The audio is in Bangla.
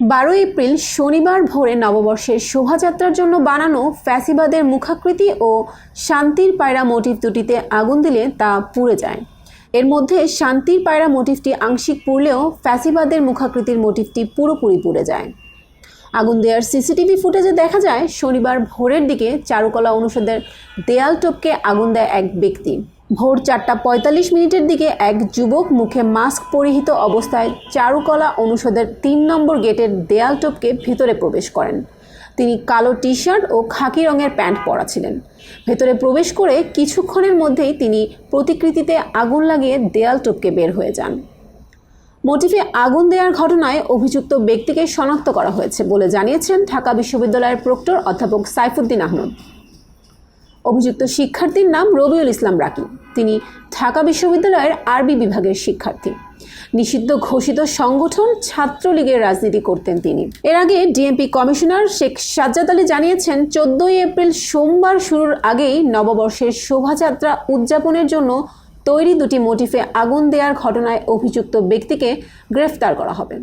বারোই এপ্রিল শনিবার ভোরে নববর্ষের শোভাযাত্রার জন্য বানানো ফ্যাসিবাদের মুখাকৃতি ও শান্তির পায়রা মোটিভ দুটিতে আগুন দিলে তা পুড়ে যায়। এর মধ্যে শান্তির পায়রা মোটিভটি আংশিক পুড়লেও ফ্যাসিবাদের মুখাকৃতির মোটিভটি পুরোপুরি পুড়ে যায়। আগুন দেওয়ার সিসিটিভি ফুটেজে দেখা যায়, শনিবার ভোরের দিকে চারুকলা অনুষদের দেয়াল টপকে আগুন দেয় এক ব্যক্তি। ভোর চারটা পঁয়তাল্লিশ মিনিটের দিকে এক যুবক মুখে মাস্ক পরিহিত অবস্থায় চারুকলা অনুষদের তিন নম্বর গেটের দেয়াল টপকে ভিতরে প্রবেশ করেন। তিনি কালো টি শার্ট ও খাকি রঙের প্যান্ট পরা ছিলেন ভেতরে প্রবেশ করে কিছুক্ষণের মধ্যেই তিনি প্রতিকৃতিতে আগুন লাগিয়ে দেয়াল টপকে বের হয়ে যান। মোটিফে আগুন দেওয়ার ঘটনায় অভিযুক্ত ব্যক্তিকে শনাক্ত করা হয়েছে বলে জানিয়েছেন ঢাকা বিশ্ববিদ্যালয়ের প্রক্টর অধ্যাপক সাইফুদ্দিন আহমদ। অভিযুক্ত শিক্ষার্থীর নাম রবিউল ইসলাম রাকি তিনি ঢাকা বিশ্ববিদ্যালয়ের আরবি বিভাগের শিক্ষার্থী। নিষিদ্ধ ঘোষিত সংগঠন ছাত্রলীগের রাজনীতি করতেন তিনি। এর আগে ডিএমপি কমিশনার শেখ সাজ্জাদ আলী জানিয়েছেন, চোদ্দই এপ্রিল সোমবার শুরুর আগেই নববর্ষের শোভাযাত্রা উদযাপনের জন্য তৈরি দুটি মোটিফে আগুন দেওয়ার ঘটনায় অভিযুক্ত ব্যক্তিকে গ্রেফতার করা হবে।